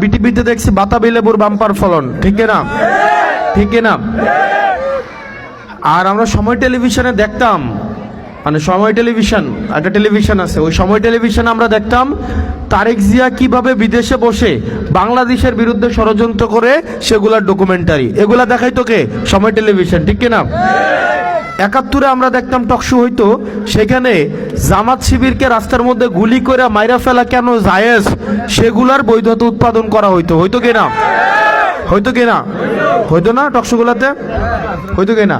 বিটিভিতে দেখছি বাতাবি লেবুর বাম্পার ফলন। ঠিক না ঠিক। না আর আমরা সময় টেলিভিশনে দেখতাম মানে সময় টেলিভিশন একটা টেলিভিশন আছে ওই সময় টেলিভিশনে আমরা দেখতাম তারেক জিয়া কীভাবে বিদেশে বসে বাংলাদেশের বিরুদ্ধে ষড়যন্ত্র করে সেগুলার ডকুমেন্টারি এগুলা দেখাই তোকে সময় টেলিভিশন ঠিক না একাত্তরে আমরা দেখতাম টকশো হইতো, সেখানে জামাত শিবিরকে রাস্তার মধ্যে গুলি করে মাইরা ফেলা কেন জায়েজ? সেগুলার বৈধতা উৎপাদন করা হইতো। হইতো কিনা হইতো কিনা। হয়তো না টকশোগুলাতে হয়তো কি না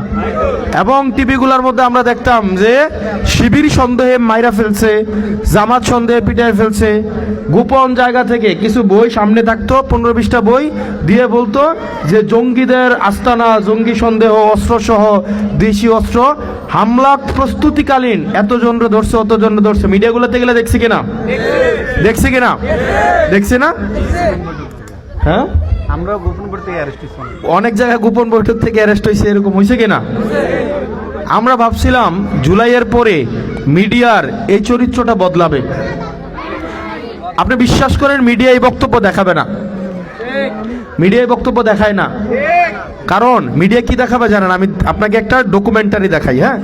এবং টিভিগুলোর মধ্যে আমরা দেখতাম যে শিবির সন্দেহে মাইরা ফেলছে, জামাত সন্দেহে পিটায় ফেলছে। গোপন জায়গা থেকে কিছু বই সামনে থাকতো, পনেরো বিশটা বই দিয়ে বলতো যে জঙ্গিদের আস্তানা, জঙ্গি সন্দেহ, অস্ত্রসহ দেশি অস্ত্র। হামলা প্রস্তুতিকালীন। এতজন ধরছে অতজন ধরছে। মিডিয়াগুলোতে গেলে দেখছি কিনা? দেখছি কিনা? দেখছি না? হ্যাঁ? গোপন করতে অ্যারেস্ট হয়েছি। অনেক জায়গায় গোপন বৈঠক থেকে অ্যারেস্ট হয়েছে, এরকম হয়েছে কিনা? আমরা ভাবছিলাম জুলাইয়ের পরে মিডিয়ার এই চরিত্রটা বদলাবে। আপনি বিশ্বাস করেন মিডিয়া এই বক্তব্য দেখাবে না? মিডিয়া এই বক্তব্য দেখায় না। কারণ মিডিয়া কি দেখাবে জানেন? আমি আপনাকে একটা ডকুমেন্টারি দেখাই হ্যাঁ?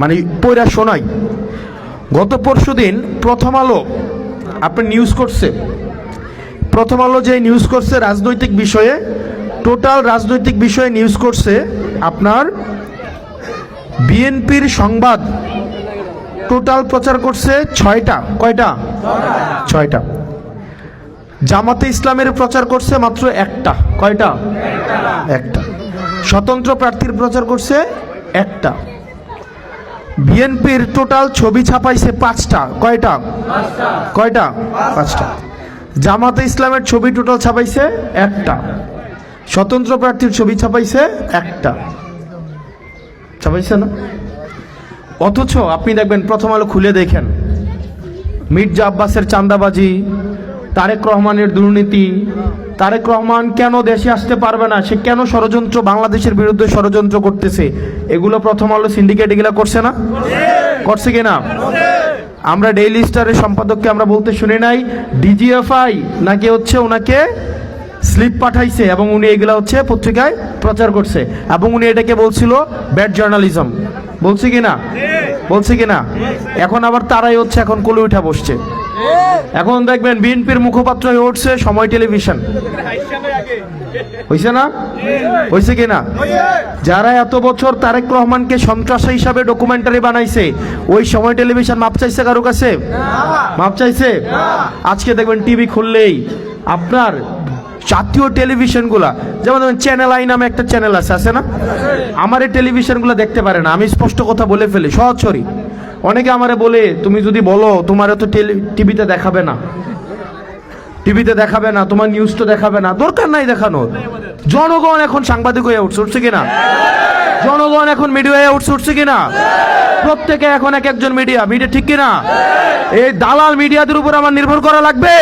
মানে পয়রা শোনাই। গত পরশু দিন প্রথম আলো আপনি নিউজ করছে। প্রথম আলো যে নিউজ করছে রাজনৈতিক বিষয়ে টোটাল রাজনৈতিক বিষয়ে নিউজ করছে আপনার বিএনপির সংবাদ। টোটাল প্রচার করছে ছয়টা কয়টা? ছয়টা। জামাতে ইসলামের প্রচার করছে মাত্র একটা কয়টা? একটা। স্বতন্ত্র প্রার্থীর প্রচার করছে একটা। বিএনপির টোটাল ছবি ছাপাইছে পাঁচটা কয়টা? কয়টা? পাঁচটা। জামাতে ইসলামের ছবি টোটাল ছাপাইছে একটা। স্বতন্ত্র প্রার্থীর ছবি ছাপাইছে একটা। ছাপাইছে না? অথচ আপনি দেখবেন প্রথম আলো খুলে দেখেন। মির্জা আব্বাসের চান্দাবাজি তারেক রহমানের দুর্নীতি। তারেক রহমান কেন দেশে আসতে পারবে না? সে কেন ষড়যন্ত্র বাংলাদেশের বিরুদ্ধে ষড়যন্ত্র করতেছে? এগুলো প্রথম আলো সিন্ডিকেট এগুলো করছে না? করছে কিনা? আমরা ডেইলি স্টারের সম্পাদককে আমরা বলতে শুনি নাই ডিজিএফআই নাকি হচ্ছে ওনাকে স্লিপ পাঠাইছে এবং উনি এগুলা হচ্ছে পত্রিকায় প্রচার করছে এবং উনি এটাকে বলছিল ব্যাড জার্নালিজম বলছি কি না? বলছি কি না? এখন আবার তারাই হচ্ছে এখন কোলে উঠা বসছে। এখন দেখবেন বিএনপির মুখপাত্র হয়ে উঠছে সময় টেলিভিশন। হয়েছে না? হয়েছে কিনা? যারা এত বছর তারেক রহমানকে সন্ত্রাসী হিসাবে ডকুমেন্টারি বানাইছে, ওই সময় টেলিভিশন মাপ চাইছে কারও কাছে? মাপ চাইছে? আজকে দেখবেন টিভি খুললেই আপনার জাতীয় টেলিভিশনগুলা, যেমন ধরেন চ্যানেল আই নামে একটা চ্যানেল আছে আছে না? আমার এই টেলিভিশনগুলো দেখতে পারে না, আমি স্পষ্ট কথা বলে ফেলি সহজরি অনেকে আমারে বলে, তুমি যদি বলো তোমার তো টিভিতে দেখাবে না। টিভিতে দেখাবে না, তোমার নিউজ তো দেখাবে না। দরকার নাই দেখানোর। জনগণ এখন সাংবাদিক হয়ে উঠছে কিনা? জনগণ এখন মিডিয়া হয়ে উঠছে কিনা? প্রত্যেকে এখন এক একজন মিডিয়া মিডিয়া ঠিক কিনা? এই দালাল মিডিয়াদের উপর আমার নির্ভর করা লাগবে।